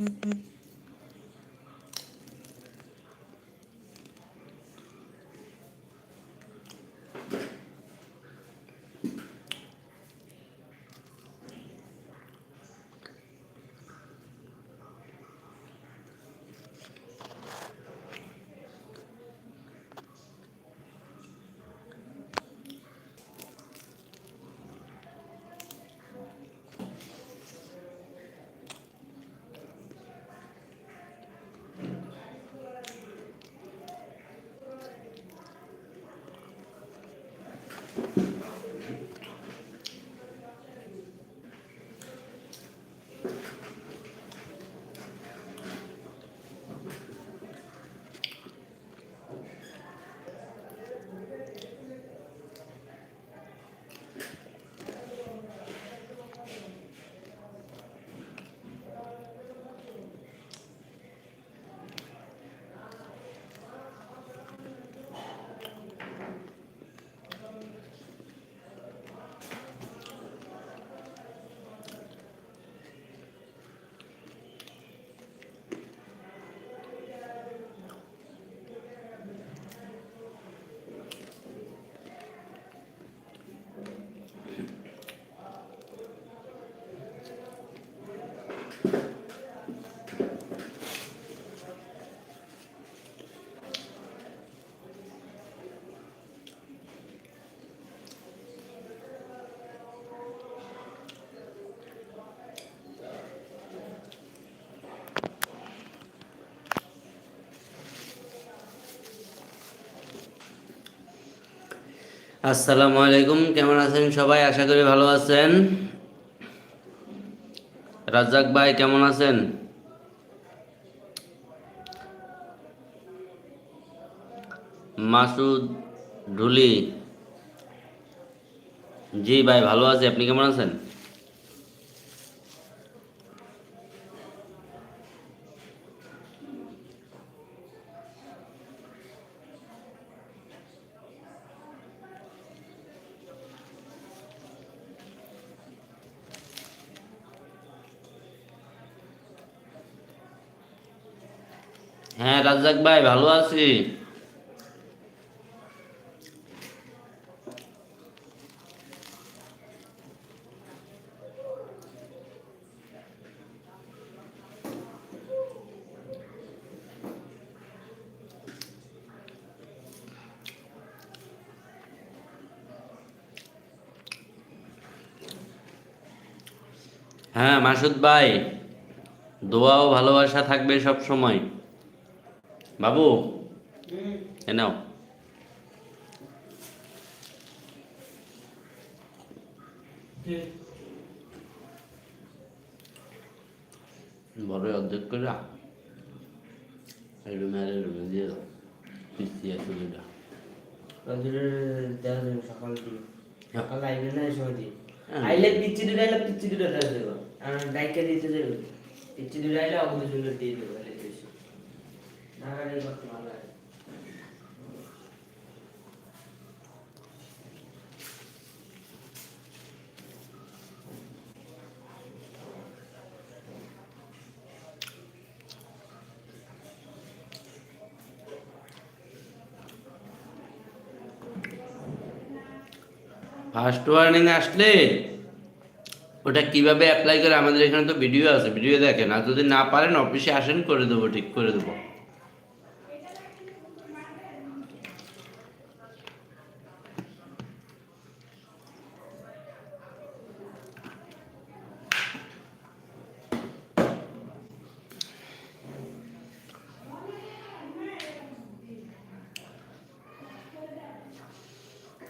Mm-hmm. আসসালামু আলাইকুম, কেমন আছেন সবাই? আশা করি ভালো আছেন। রাজ্জাক ভাই, কেমন আছেন? মাসুদ ঢুলি। জি ভাই, ভালো আছি। আপনি কেমন আছেন? হ্যাঁ রাজ্জাক ভাই ভালো আছি। হ্যাঁ মাসুদ ভাই দোয়া ও ভালোবাসা থাকবে সব সময় বাবু এ নাও। বড় অর্ধেক করে রুমে আর রুমে দিয়ে দাও। পিসি আছে দুটা সকাল দিকে সকাল আইলে না সময় দিয়ে? হ্যাঁ। আইলে পিচ্ছি দুটো আইলে পিচ্ছি দুটো দেবো আর ডাইকে দিতে দেবো। পিচ্ছি দুটো আইলে অগুলো সুন্দর দিয়ে দেবো। ফার্স্ট ওয়ার্নিং আসলে, ওটা কীভাবে অ্যাপ্লাই করে আমাদের এখানে তো ভিডিও আছে ভিডিও দেখেন। আর যদি না পারেন অফিসে আসেন, করে দেবো, ঠিক করে দেবো।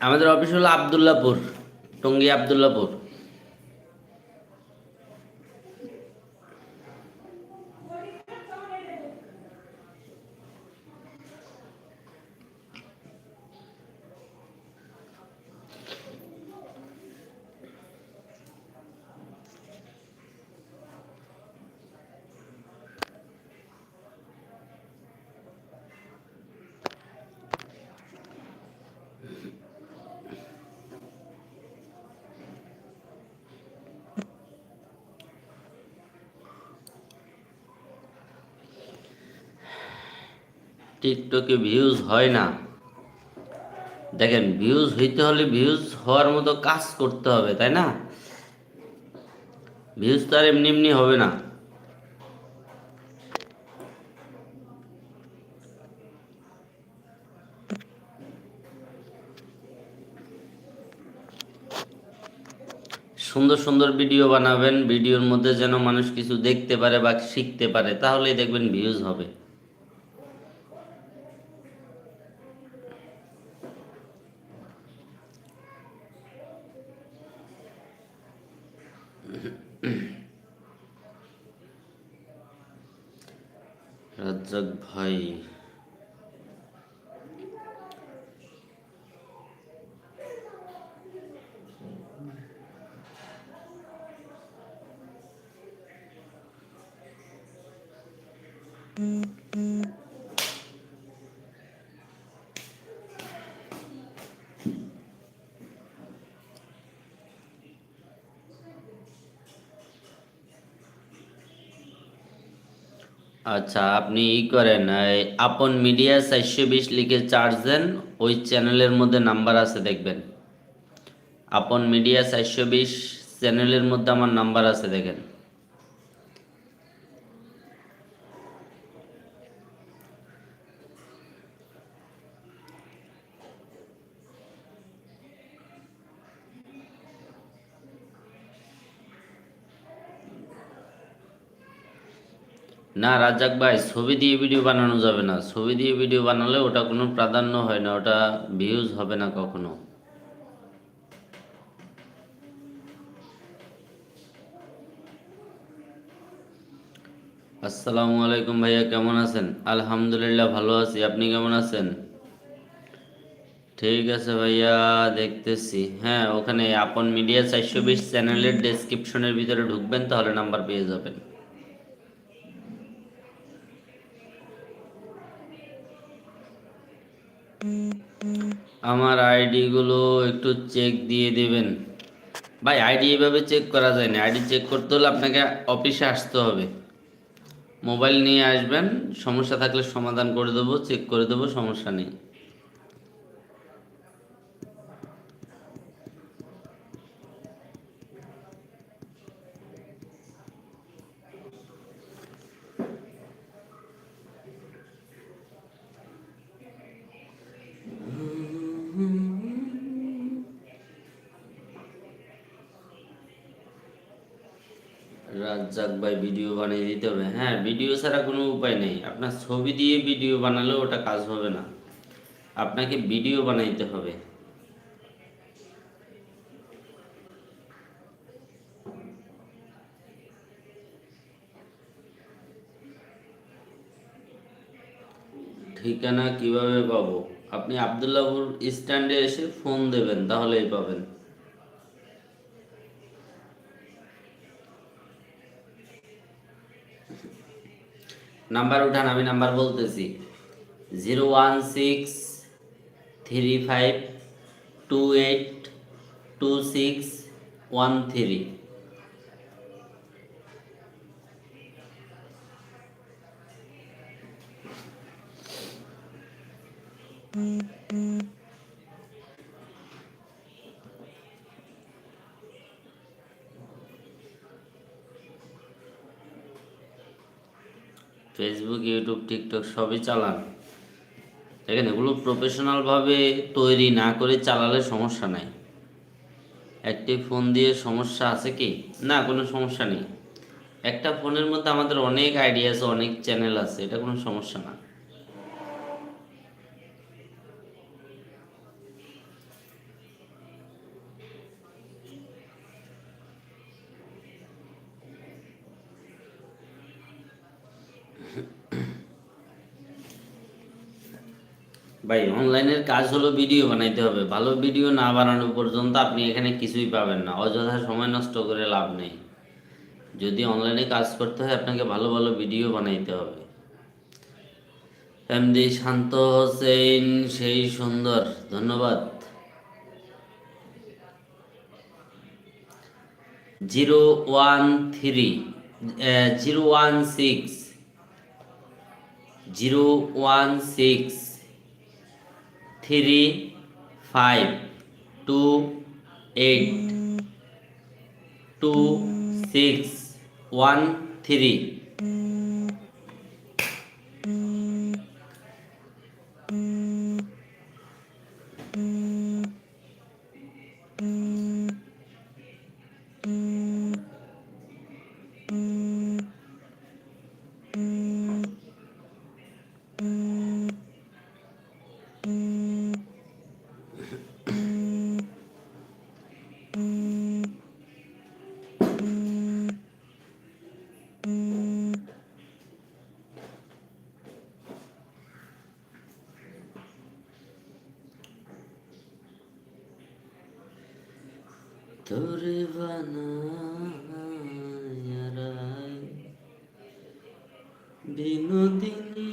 আমাদের অফিস হলো আবদুল্লাপুর টঙ্গী আবদুল্লাপুর। টিকটকে ভিউজ হয় না। দেখেন ভিউজ হইতে হলে ভিউজ হওয়ার মতো কাজ করতে হবে, তাই না? ভিউজ তো আর এমনি এমনি হবে না। সুন্দর সুন্দর ভিডিও বানাবেন ভিডিওর মধ্যে যেন মানুষ কিছু দেখতে পারে বা শিখতে পারে, তাহলেই দেখবেন ভিউজ হবে। রাজ্জাক ভাই আচ্ছা আপনি ই করেন আপন মিডিয়া চারশো বিশ লিখে চার্জ দেন, ওই চ্যানেলের মধ্যে নাম্বার আছে দেখবেন। আপন মিডিয়া চারশো বিশ চ্যানেলের মধ্যে আমার নাম্বার আছে দেখেন। না রাজাক ভাই, ছবি দিয়ে ভিডিও বানানো যাবে না। ছবি দিয়ে ভিডিও বানালে ওটা কোনো প্রাধান্য হয় না, ওটা ভিউজ হবে না কখনো। আসসালামু আলাইকুম ভাইয়া, কেমন আছেন? আলহামদুলিল্লাহ ভালো আছি। আপনি কেমন আছেন? ঠিক আছে ভাইয়া, দেখতেছি। হ্যাঁ ওখানে আপন মিডিয়া চারশো বিশ চ্যানেলের ডেসক্রিপশনের ভিতরে ঢুকবেন, তাহলে নাম্বার পেয়ে যাবেন। আমার আইডি গুলো একটু চেক দিয়ে দেবেন। ভাই আইডি এভাবে চেক করা যায় না। আইডি চেক করতে হলে আপনাকে অফিসে আসতে হবে। মোবাইল নিয়ে আসবেন, সমস্যা থাকলে সমাধান করে দেবো চেক করে দেবো, সমস্যা নেই। রাজ্জাক ভাই ভিডিও বানিয়ে দিতে হবে। হ্যাঁ ভিডিও ছাড়া কোনো উপায় নেই। আপনার ছবি দিয়ে ভিডিও বানালেও ওটা কাজ হবে না। আপনাকে ভিডিও বানাইতে হবে। ঠিকানা কীভাবে পাবো? আপনি আবদুল্লাহপুর স্ট্যান্ডে এসে ফোন দেবেন, তাহলেই পাবেন। নাম্বার উঠান, আমি নাম্বার বলতেছি। Zero one six three five two eight two six one three. Facebook YouTube TikTok সবই চালান। দেখেন, এগুলো প্রফেশনালভাবে তৈরি না করে চালালে সমস্যা নাই। একটি ফোন দিয়ে সমস্যা আছে কি? না, কোনো সমস্যা নেই। একটা ফোনের মধ্যে আমাদের অনেক আইডিয়া আছে অনেক চ্যানেল আছে, এটা কোনো সমস্যা না। ভাই, অনলাইনের কাজ হলো ভিডিও বানাইতে হবে। ভালো ভিডিও না বানানো পর্যন্ত আপনি এখানে কিছুই পাবেন না। অযথা সময় নষ্ট করে লাভ নেই। যদি অনলাইনে কাজ করতে হয়, আপনাকে ভালো ভালো ভিডিও বানাইতে হবে। এমডি শান্ত হোসেন, সেই সুন্দর। ধন্যবাদ। Zero one three zero one six, zero one six. Three five two eight two six one three তোরে বানায় বিনোদিনী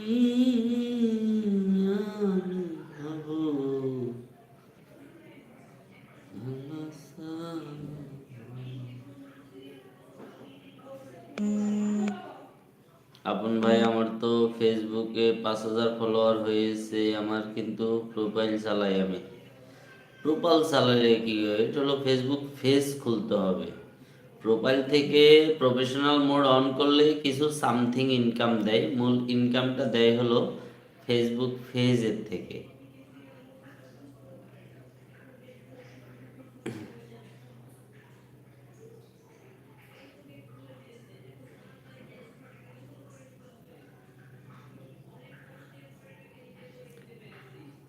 আপন ভাই, আমার তো ফেসবুকে পাঁচ হাজার ফলোয়ার হয়েছে, আমার কিন্তু প্রোফাইল চালাই আমি। প্রোফাইল চালালে কি? হয় এটা হলো ফেসবুক ফেজ খুলতে হবে। প্রোফাইল থেকে প্রফেশনাল মোড অন করলে কিছু সামথিং ইনকাম দেয়। মূল ইনকামটা দেয় হলো ফেসবুক ফেজের থেকে।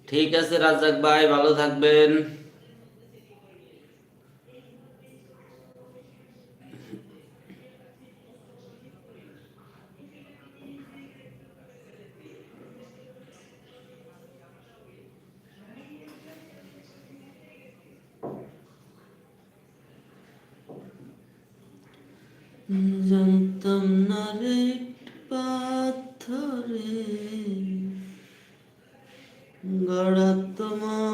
ঠিক আছে রাজাক ভাই ভালো থাকবেন। জানতাম না রে পাথরে। গড়া তোমার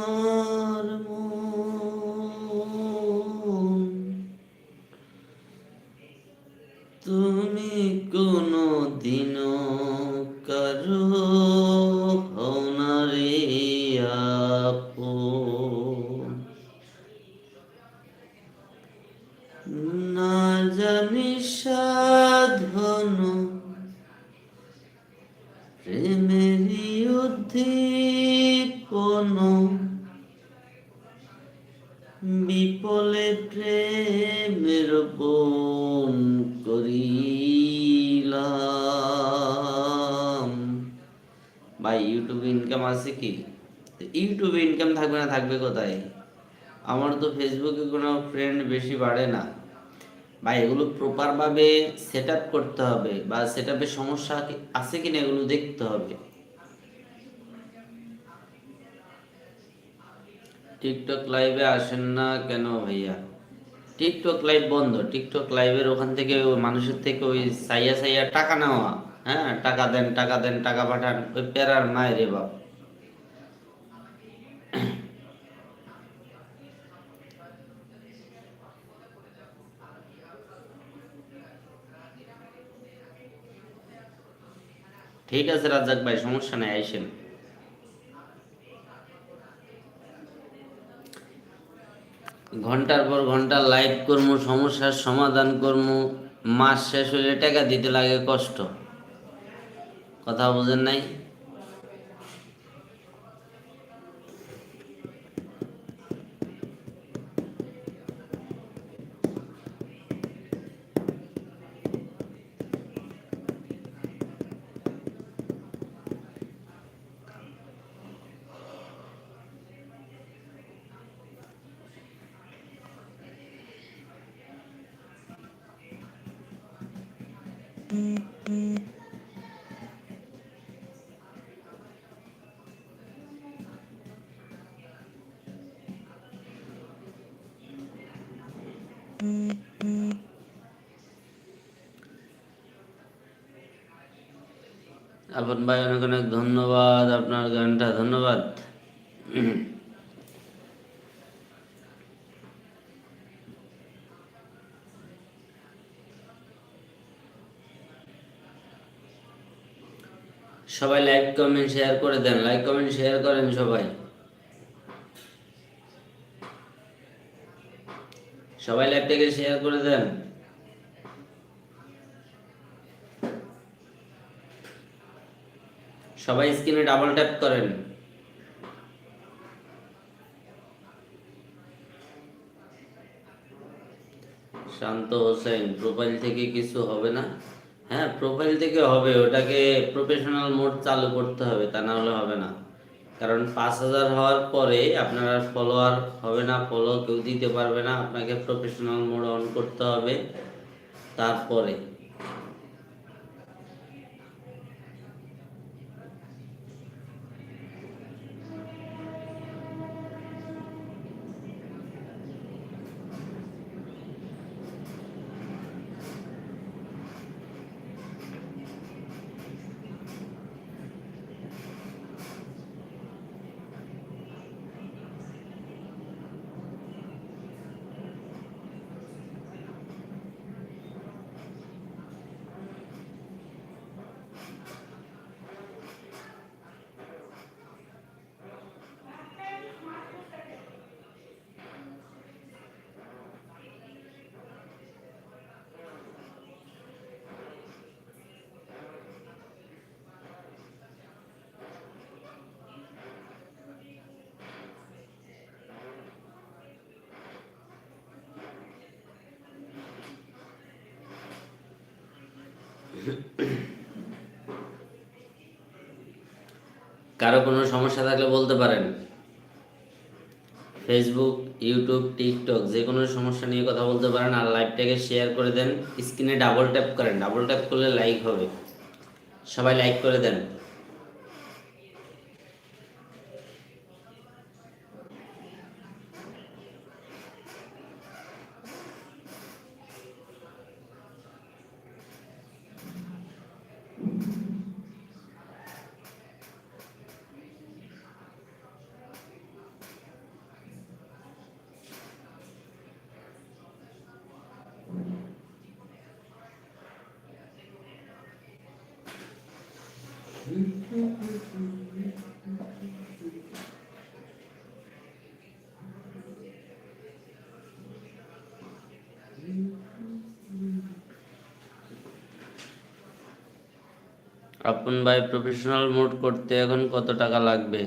বন করিলাম। ভাই ইউটিউবে ইনকাম আছে কি? ইউটিউবে ইনকাম থাকবে না, থাকবে কোথায়? আমার তো ফেসবুকে কোনো ফ্রেন্ড বেশি বাড়ে না। ভাই, এগুলো প্রপারভাবে সেট আপ করতে হবে বা সেট আপে সমস্যা কি- আছে কিনা এগুলো দেখতে হবে। টিকটক লাইভে আসেন না কেন ভাইয়া? টিকটক লাইভ বন্ধ। টিকটক লাইভের ওখান থেকে মানুষের থেকে ওই সাইয়া সাইয়া টাকা নেওয়া হ্যাঁ? টাকা দেন টাকা দেন, টাকা পাঠান, ওই প্যারার মায়ের রে বাপ। ঠিক আছে রাজ্জাক ভাই, সমস্যা নেই, আইসেন। ঘণ্টার পর ঘণ্টা লাইভ কর্ম, সমস্যার সমাধান কর্ম, মাস শেষ হলে টাকা দিতে লাগে কষ্ট। কথা বোঝেন নাই? আপন ভাই অনেক অনেক ধন্যবাদ, আপনার গানটা ধন্যবাদ। সবাই লাইক, কমেন্ট, শেয়ার করে দেন। লাইক, কমেন্ট, শেয়ার করেন সবাই। সবাই লাইভটাকে শেয়ার করে দেন। সবাই স্ক্রিনে ডাবল ট্যাপ করেন। শান্ত হোসেন প্রোফাইল থেকে কিছু হবে না? হ্যাঁ প্রোফাইল থেকে হবে, ওটাকে প্রফেশনাল মোড চালু করতে হবে, তা না হলে হবে না। কারণ পাঁচ হাজার হওয়ার পরে আপনার আর ফলোয়ার হবে না ফলো কেউ দিতে পারবে না, আপনাকে প্রফেশনাল মোড অন করতে হবে। তারপরে কারও কোনো সমস্যা থাকলে বলতে পারেন। ফেসবুক ইউটিউব টিকটক যে কোনো সমস্যা নিয়ে কথা বলতে পারেন আর লাইভটাকে শেয়ার করে দেন। স্ক্রিনে ডাবল ট্যাপ করেন। ডাবল ট্যাপ করলে লাইক হবে। সবাই লাইক করে দেন। আপন ভাই প্রফেশনাল মোড করতে এখন কত টাকা লাগবে?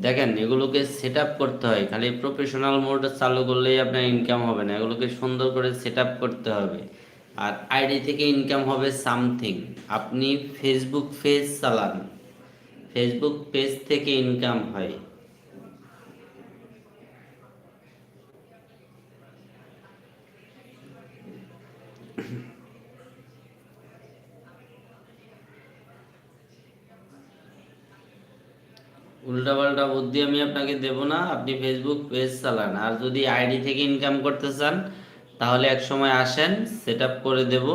দেখেন, এগুলোকে সেট করতে হয়। খালি প্রফেশনাল মোড চালু করলেই আপনার ইনকাম হবে না। এগুলোকে সুন্দর করে সেট করতে হবে। আর আইডি থেকে ইনকাম হবে সামথিং আপনি ফেসবুক পেজ চালান। ফেসবুক পেজ থেকে ইনকাম হয়। উল্টাপাল্টা বুদ্ধি আমি আপনাকে দেব না, আপনি ফেসবুক পেজ চালান। আর যদি আইডি থেকে ইনকাম করতে চান, তাহলে এক সময় আসেন সেট করে দেব।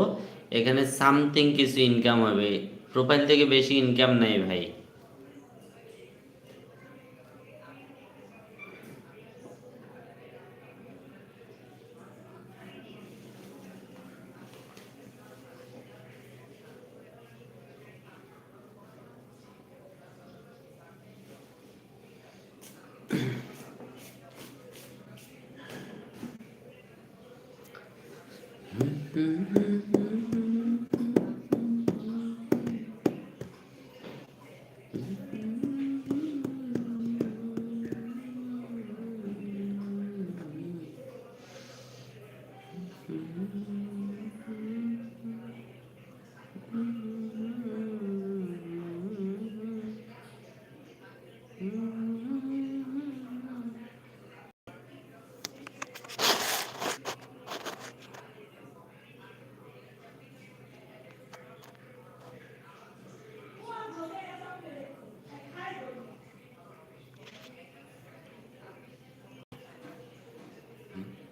এখানে সামথিং কিছু ইনকাম হবে। প্রোফাইল থেকে বেশি ইনকাম নেই ভাই। Mm-hmm. mm-hmm.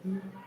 Mm-hmm.